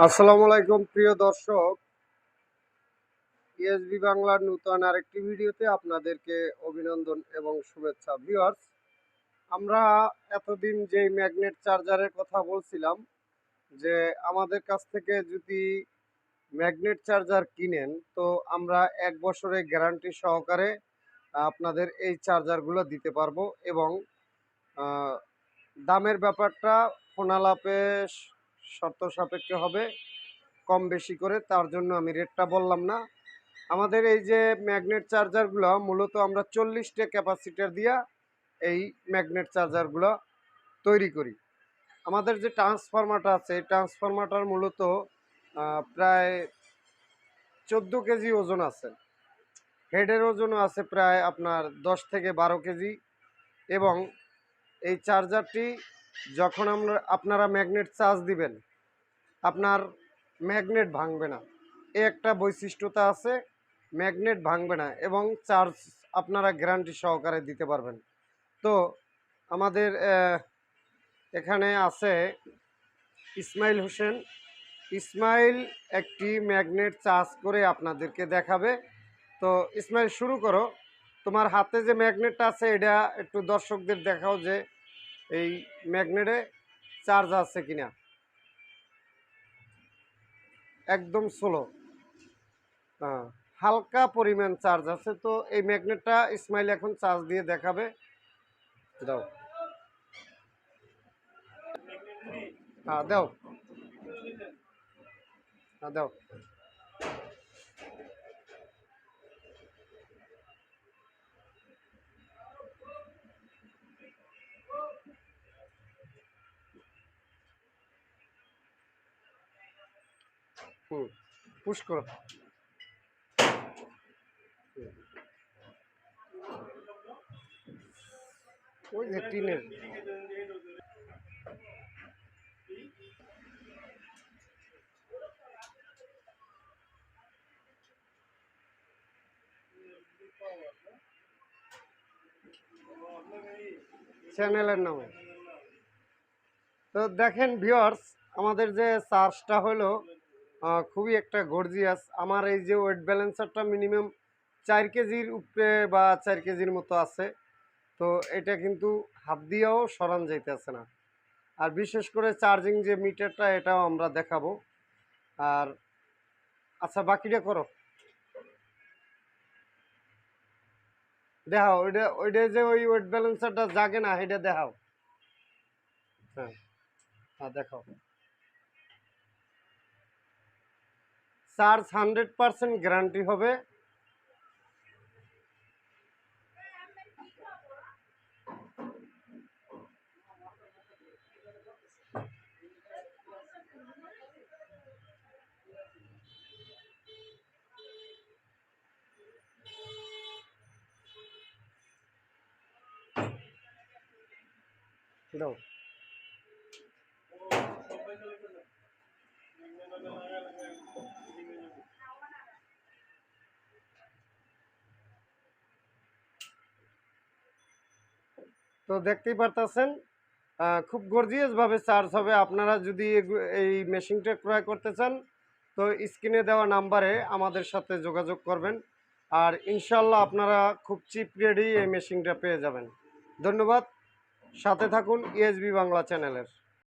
আসসালামু আলাইকুম, প্রিয় দর্শক। ইএসবি বাংলার নূতন আরেকটি ভিডিওতে আপনাদেরকে অভিনন্দন এবং শুভেচ্ছা। ভিউয়ার্স আমরা এতদিন যে ম্যাগনেট চার্জারের কথা বলছিলাম, যে আমাদের কাছ থেকে যদি ম্যাগনেট চার্জার কিনেন, তো আমরা এক বছরের গ্যারান্টি সহকারে আপনাদের এই চার্জারগুলো দিতে পারব এবং দামের ব্যাপারটা ফোনালাপে শর্ত সাপেক্ষে হবে, কম বেশি করে, তার জন্য আমি রেটটা বললাম না। আমাদের এই যে ম্যাগনেট চার্জারগুলো মূলত আমরা চল্লিশটা ক্যাপাসিটার দিয়া এই ম্যাগনেট চার্জারগুলো তৈরি করি। আমাদের যে ট্রান্সফরমারটা আছে, এই ট্রান্সফরমারটার মূলত প্রায় চোদ্দ কেজি ওজন আছে। হেডের ওজনও আছে প্রায় আপনার দশ থেকে বারো কেজি এবং এই চার্জারটি যখন আমরা, আপনারা ম্যাগনেট চার্জ দিবেন, আপনার ম্যাগনেট ভাঙবে না। এ একটা বৈশিষ্ট্যতা আছে ম্যাগনেট ভাঙবে না এবং চার্জ আপনারা গ্যারান্টি সহকারে দিতে পারবেন। তো আমাদের এখানে আছে ইসমাইল হোসেন। ইসমাইল একটি ম্যাগনেট চার্জ করে আপনাদেরকে দেখাবে। তো ইসমাইল, শুরু করো। তোমার হাতে যে ম্যাগনেটটা আছে, এটা একটু দর্শকদের দেখাও যে এই ম্যাগনেটে চার্জ আছে কিনা? একদম স্লো হ্যাঁ হালকা পরিমাণ চার্জ আছে, তো এই ম্যাগনেটটা ইসমাইল এখন চার্জ দিয়ে দেখাবে। দাও। হ্যাঁ দাও। হ্যাঁ দাও। পুশ করো। ওই যে টিনের। চ্যানেলের নামে। তো দেখেন ভিউয়ার্স আমাদের যে চার্জটা হলো খুবই একটা গর্জিয়াস আমার এই যে ওয়েট ব্যালেন্সারটা মিনিমাম চার কেজির উপরে বা চার কেজির মতো আছে। তো এটা কিন্তু হাত দিয়েও সরান যাইতেছে না। আর বিশেষ করে চার্জিং যে মিটারটা এটাও আমরা দেখাবো। আর আচ্ছা বাকিটা করো। দেখাও, ওইটা ওইটা যে ওই ওয়েট ব্যালেন্সারটা জাগে না এটা দেখাও। হ্যাঁ। হ্যাঁ দেখাও। চার্জ হান্ড্রেড পার্সেন্ট গ্যারান্টি হবে দাও তো দেখতেই পারতেছেন খুব গর্জিয়াসভাবে চার্জ হবে। আপনারা যদি এই মেশিনটা ক্রয় করতে চান, তো স্ক্রিনে দেওয়া নাম্বারে আমাদের সাথে যোগাযোগ করবেন। আর ইনশাল্লাহ আপনারা খুব চিপ রেডি এই মেশিনটা পেয়ে যাবেন। ধন্যবাদ। সাথে থাকুন ইএসবি বাংলা চ্যানেলের